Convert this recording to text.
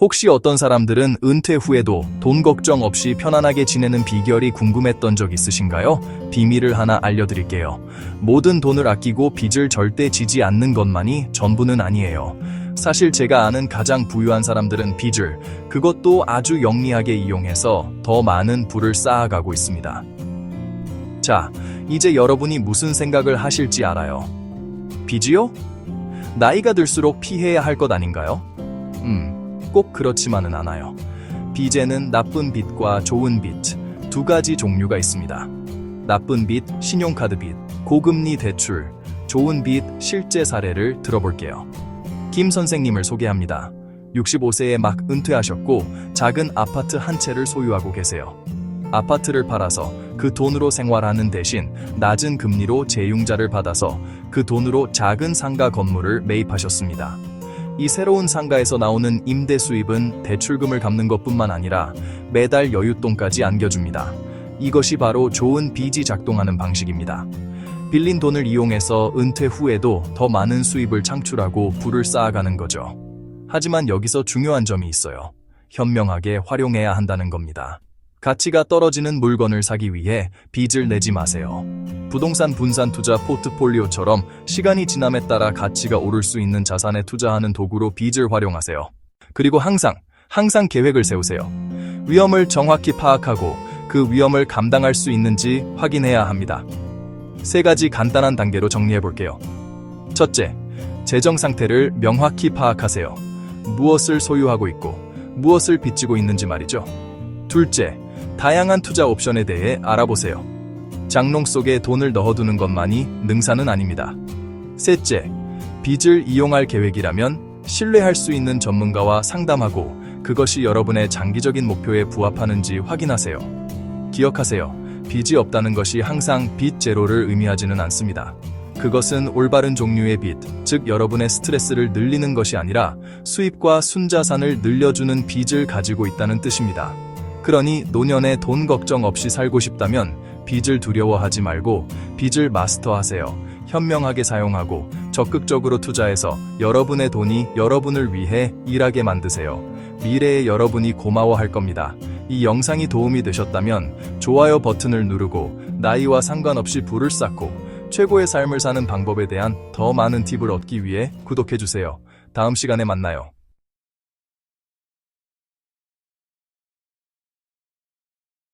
혹시 어떤 사람들은 은퇴 후에도 돈 걱정 없이 편안하게 지내는 비결이 궁금했던 적 있으신가요? 비밀을 하나 알려드릴게요. 모든 돈을 아끼고 빚을 절대 지지 않는 것만이 전부는 아니에요. 사실 제가 아는 가장 부유한 사람들은 빚을 그것도 아주 영리하게 이용해서 더 많은 부를 쌓아가고 있습니다. 자, 이제 여러분이 무슨 생각을 하실지 알아요. 빚이요? 나이가 들수록 피해야 할 것 아닌가요? 음, 꼭 그렇지만은 않아요. 빚에는 나쁜 빚과 좋은 빚 두 가지 종류가 있습니다. 나쁜 빚, 신용카드 빚, 고금리 대출, 좋은 빚, 실제 사례를 들어볼게요. 김 선생님을 소개합니다. 65세에 막 은퇴하셨고 작은 아파트 한 채를 소유하고 계세요. 아파트를 팔아서 그 돈으로 생활하는 대신 낮은 금리로 재융자를 받아서 그 돈으로 작은 상가 건물을 매입하셨습니다. 이 새로운 상가에서 나오는 임대 수입은 대출금을 갚는 것뿐만 아니라 매달 여윳돈까지 안겨줍니다. 이것이 바로 좋은 빚이 작동하는 방식입니다. 빌린 돈을 이용해서 은퇴 후에도 더 많은 수입을 창출하고 부를 쌓아가는 거죠. 하지만 여기서 중요한 점이 있어요. 현명하게 활용해야 한다는 겁니다. 가치가 떨어지는 물건을 사기 위해 빚을 내지 마세요. 부동산 분산 투자 포트폴리오처럼 시간이 지남에 따라 가치가 오를 수 있는 자산에 투자하는 도구로 빚을 활용하세요. 그리고 항상, 항상 계획을 세우세요. 위험을 정확히 파악하고 그 위험을 감당할 수 있는지 확인해야 합니다. 세 가지 간단한 단계로 정리해 볼게요. 첫째, 재정 상태를 명확히 파악하세요. 무엇을 소유하고 있고 무엇을 빚지고 있는지 말이죠. 둘째, 다양한 투자 옵션에 대해 알아보세요. 장롱 속에 돈을 넣어두는 것만이 능사는 아닙니다. 셋째, 빚을 이용할 계획이라면 신뢰할 수 있는 전문가와 상담하고 그것이 여러분의 장기적인 목표에 부합하는지 확인하세요. 기억하세요. 빚이 없다는 것이 항상 빚 제로를 의미하지는 않습니다. 그것은 올바른 종류의 빚, 즉 여러분의 스트레스를 늘리는 것이 아니라 수입과 순자산을 늘려주는 빚을 가지고 있다는 뜻입니다. 그러니 노년에 돈 걱정 없이 살고 싶다면 빚을 두려워하지 말고 빚을 마스터하세요. 현명하게 사용하고 적극적으로 투자해서 여러분의 돈이 여러분을 위해 일하게 만드세요. 미래의 여러분이 고마워할 겁니다. 이 영상이 도움이 되셨다면 좋아요 버튼을 누르고 나이와 상관없이 불을 쌓고 최고의 삶을 사는 방법에 대한 더 많은 팁을 얻기 위해 구독해주세요. 다음 시간에 만나요.